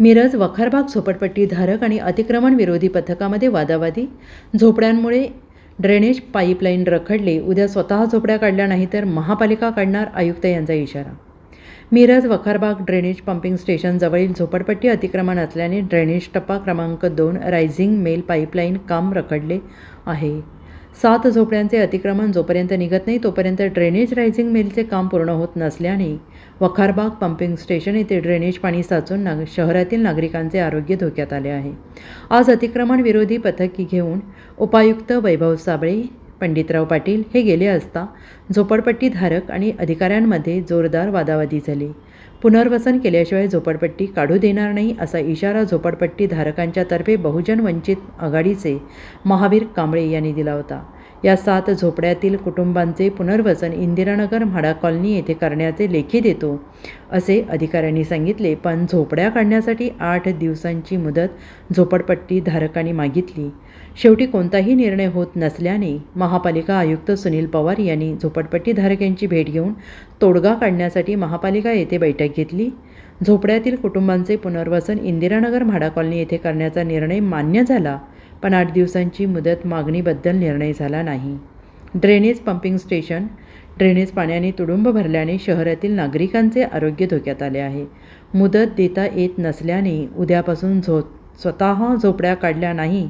मिरज वखारबाग झोपडपट्टी धारक आणि अतिक्रमण विरोधी पथकामध्ये वादावादी. झोपड्यांमुळे ड्रेनेज पाईपलाईन रखडले. उद्या स्वतः झोपड्या काढल्या नाही तर महापालिका काढणार आयुक्त यांचा इशारा. मिरज वखारबाग ड्रेनेज पंपिंग स्टेशनजवळील झोपडपट्टी अतिक्रमण असल्याने ड्रेनेज टप्पा क्रमांक दोन रायझिंग मेल पाईपलाईन काम रखडले आहे. सात झोपड्यांचे अतिक्रमण जोपर्यंत निघत नाही तोपर्यंत ड्रेनेज रायझिंग मिलचे काम पूर्ण होत नसल्याने वखारबाग पंपिंग स्टेशन येथे ड्रेनेज पाणी साचून नाग शहरातील नागरिकांचे आरोग्य धोक्यात आले आहे. आज अतिक्रमण विरोधी पथकी घेऊन उपायुक्त वैभव साबळे पंडितराव पाटील हे गेले असता झोपडपट्टीधारक आणि अधिकाऱ्यांमध्ये जोरदार वादावादी झाली. पुनर्वसन केल्याशिवाय झोपडपट्टी काढू देणार नाही असा इशारा झोपडपट्टी धारकांच्या तर्फे बहुजन वंचित आघाडीचे महावीर कांबळे यांनी दिला होता. या सात झोपड्यातील कुटुंबांचे पुनर्वसन इंदिरानगर म्हाडा कॉलनी येथे करण्याचे लेखी देतो. असे अधिकाऱ्यांनी सांगितले पण झोपड्या काढण्यासाठी आठ दिवसांची मुदत झोपडपट्टी धारकांनी मागितली. शेवटी कोणताही निर्णय होत नसल्याने महापालिका आयुक्त सुनील पवार यांनी झोपडपट्टी धारकांची भेट घेऊन तोडगा काढण्यासाठी महापालिका येथे बैठक घेतली. झोपड्यातील कुटुंबांचे पुनर्वसन इंदिरानगर म्हाडा कॉलनी येथे करण्याचा निर्णय मान्य झाला. पण आठ दिवसांची मुदत मागणीबद्दल निर्णय झाला नाही. ड्रेनेज पंपिंग स्टेशन ड्रेनेज पाण्याने तुडुंब भरल्याने शहरातील नागरिकांचे आरोग्य धोक्यात आले आहे. मुदत देता येत नसल्याने उद्यापासून झो स्वतः झोपड्या काढल्या नाही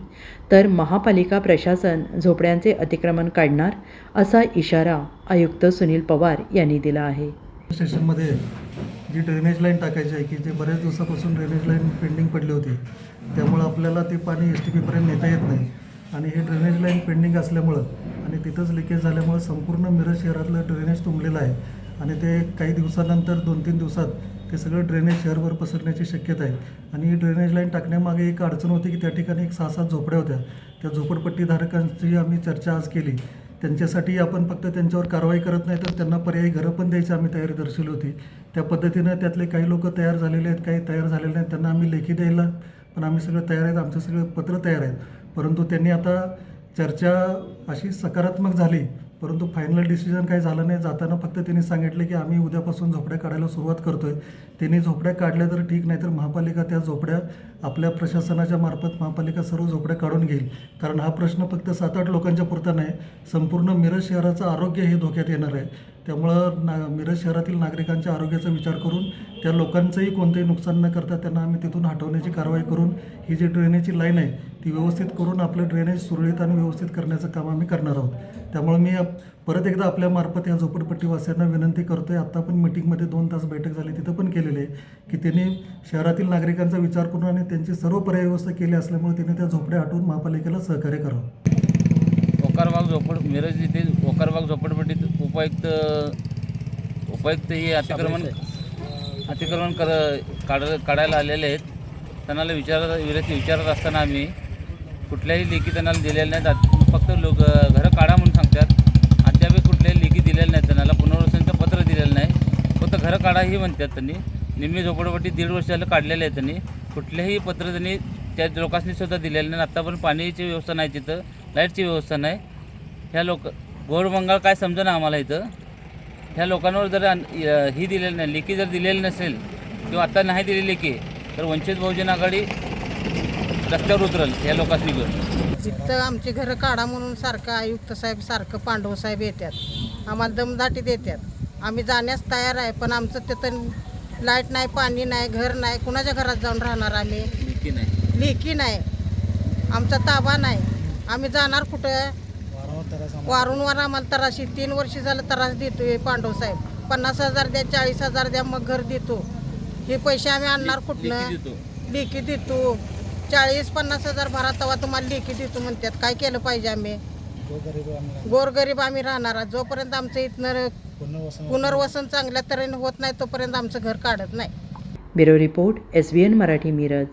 तर महापालिका प्रशासन झोपड्यांचे अतिक्रमण काढणार असा इशारा आयुक्त सुनील पवार यांनी दिला आहे. स्टेशनमध्ये जी ड्रेनेज लाईन टाकायची आहे की जे बऱ्याच दिवसापासून ड्रेनेज लाईन पेंडिंग पडली होती त्यामुळं आपल्याला ते पाणी एस टी पीपर्यंत नेता येत नाही. आणि हे ड्रेनेज लाईन पेंडिंग असल्यामुळं आणि तिथंच लिकेज झाल्यामुळं संपूर्ण मिरज शहरातलं ड्रेनेज तुंबलेलं आहे. आणि ते काही दिवसानंतर दोन तीन दिवसात ते सगळं ड्रेनेज शहरभर पसरण्याची शक्यता आहे. आणि ही ड्रेनेज लाईन टाकण्यामागे एक अडचण होती की त्या ठिकाणी एक सहा सात झोपड्या होत्या. त्या झोपडपट्टीधारकांची आम्ही चर्चा आज केली. त्यांच्यासाठी आपण फक्त त्यांच्यावर कारवाई करत नाही तर त्यांना पर्यायी घरं पण द्यायची आम्ही तयारी दर्शवली होती. त्या पद्धतीनं त्यातले काही लोक तयार झालेले आहेत काही तयार झालेले नाहीत. त्यांना आम्ही लेखी द्यायला पण आम्ही सगळं तयार आहेत आमचं सगळं पत्र तयार आहेत. परंतु त्यांनी आता चर्चा अशी सकारात्मक झाली परंतु फायनल डिसिजन काही झालं नाही. जाताना फक्त त्यांनी सांगितले की आम्ही उद्यापासून झोपड्या काढायला सुरुवात करतोय. त्यांनी झोपड्या काढल्या तर ठीक नाही तर महापालिका त्या झोपड्या आपल्या प्रशासनाच्या मार्फत महापालिका सर्व झोपड्या काढून घेईल. कारण हा प्रश्न फक्त सात आठ लोकांच्या पुरता नाही संपूर्ण मिरज शहराचं आरोग्य हे धोक्यात येणार आहे. त्यामुळं ना मिरज शहरातील नागरिकांच्या आरोग्याचा विचार करून त्या लोकांचंही कोणतंही नुकसान न करता त्यांना आम्ही तिथून हटवण्याची कारवाई करून ही जी ड्रेनेजची लाईन आहे ती व्यवस्थित करून आपलं ड्रेनेज सुरळीत आणि व्यवस्थित करण्याचं काम आम्ही करणार आहोत. त्यामुळे मी परत एकदा आपल्या मार्फत या झोपडपट्टीवासियांना विनंती करतो आहे आत्ता पण मिटिंगमध्ये दोन तास बैठक झाली तिथं पण केलेली आहे की त्यांनी शहरातील नागरिकांचा विचार करून आणि त्यांची सर्व पर्याय व्यवस्था केली असल्यामुळे त्यांनी त्या झोपड्या हटवून महापालिकेला सहकार्य करावं. ओकारबाग झोपड मिरज येथे ओकारबाग झोपड उपायुक्त उपायुक्त हे अतिक्रमण अतिक्रमण कर काढ काढायला आलेले आहेत. त्यांना विचारत विरत विचारत असताना आम्ही कुठल्याही लेखी त्यांना दिलेल्या नाहीत. आत- फक्त लोक घरं काढा म्हणून सांगतात. अद्याप कुठल्याही लेखी दिलेल्या नाहीत त्यांना. पुनर्वसनचं पत्र दिलेलं नाही. फक्त घरं काढा ही म्हणतात त्यांनी. निम्मी झोपडपट्टी दीड वर्ष झालं काढलेले आहे त्यांनी. कुठल्याही पत्र त्यांनी त्या लोकांनी सुद्धा दिलेलं नाही. आता पण पाण्याची व्यवस्था नाही तिथं. लाईटची व्यवस्था नाही. ह्या लोक बंगाल काय समजेना आम्हाला इथं. ह्या लोकांवर जर य- ही दिलेली नाही लेखी जर दिलेली नसेल किंवा आता नाही दिलेली लेखी तर वंचित बहुजन आघाडी रस्त्यावर उतरल ह्या लोकांनी घेऊन तिथं आमची घरं काढा म्हणून सारखं आयुक्त साहेब सारखं पांडव साहेब येतात आम्हाला दमदाटी देतात आम्ही जाण्यास तयार आहे पण आमचं तिथं लाइट नाही पाणी नाही घर नाही कुणाच्या घरात जाऊन राहणार आम्ही? लेखी नाही. लेखी नाही. आमचा ताबा नाही. आम्ही जाणार कुठं? वारंवार आम्हाला तराशी तीन वर्ष झालं त्रास देतोय पांडव साहेब. पन्नास हजार द्या चाळीस हजार द्या मग घर देतो. हे पैसे आम्ही आणणार कुठनं? देतो. लेखी देतो. चाळीस पन्नास हजार भरा तेव्हा तुम्हाला लेखी देतो म्हणतात. काय केलं पाहिजे आम्ही? गोरगरीब आम्ही राहणार. आहे. जोपर्यंत आमचं इथनं पुनर्वसन चांगल्या तऱ्हेने होत नाही तोपर्यंत आमचं घर काढत नाही. Bureau report S B N Marathi Miraj.